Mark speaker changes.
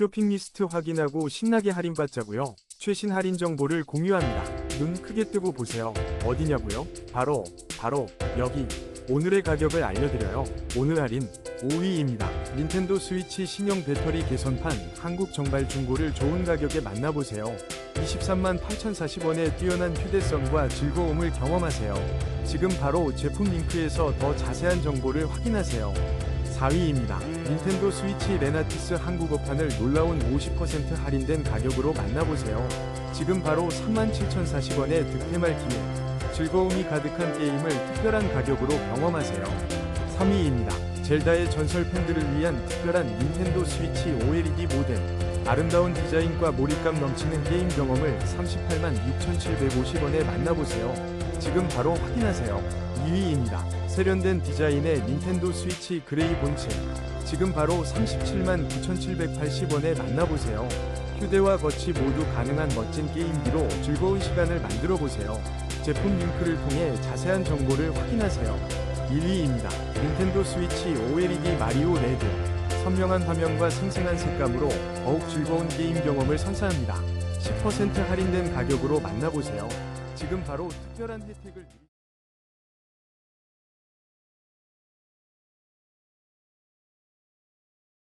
Speaker 1: 쇼핑 리스트 확인하고 신나게 할인받자고요. 최신 할인 정보를 공유합니다. 눈 크게 뜨고 보세요. 어디냐고요? 바로 바로 여기. 오늘의 가격을 알려드려요. 오늘 할인 5위입니다. 닌텐도 스위치 신형 배터리 개선판 한국 정발 중고를 좋은 가격에 만나보세요. 23만 8,040원의 뛰어난 휴대성과 즐거움을 경험하세요. 지금 바로 제품 링크에서 더 자세한 정보를 확인하세요. 4위입니다. 닌텐도 스위치 레나티스 한국어판을 놀라운 50% 할인된 가격으로 만나보세요. 지금 바로 37,040원의 득템할 기회. 즐거움이 가득한 게임을 특별한 가격으로 경험하세요. 3위입니다. 젤다의 전설 팬들을 위한 특별한 닌텐도 스위치 OLED 모델. 아름다운 디자인과 몰입감 넘치는 게임 경험을 38만 6,750원에 만나보세요. 지금 바로 확인하세요. 2위입니다. 세련된 디자인의 닌텐도 스위치 그레이 본체. 지금 바로 37만 9,780원에 만나보세요. 휴대와 거치 모두 가능한 멋진 게임기로 즐거운 시간을 만들어 보세요. 제품 링크를 통해 자세한 정보를 확인하세요. 1위입니다. 닌텐도 스위치 OLED 마리오 레드. 선명한 화면과 생생한 색감으로 더욱 즐거운 게임 경험을 선사합니다. 10% 할인된 가격으로 만나보세요. 지금 바로 특별한 혜택을.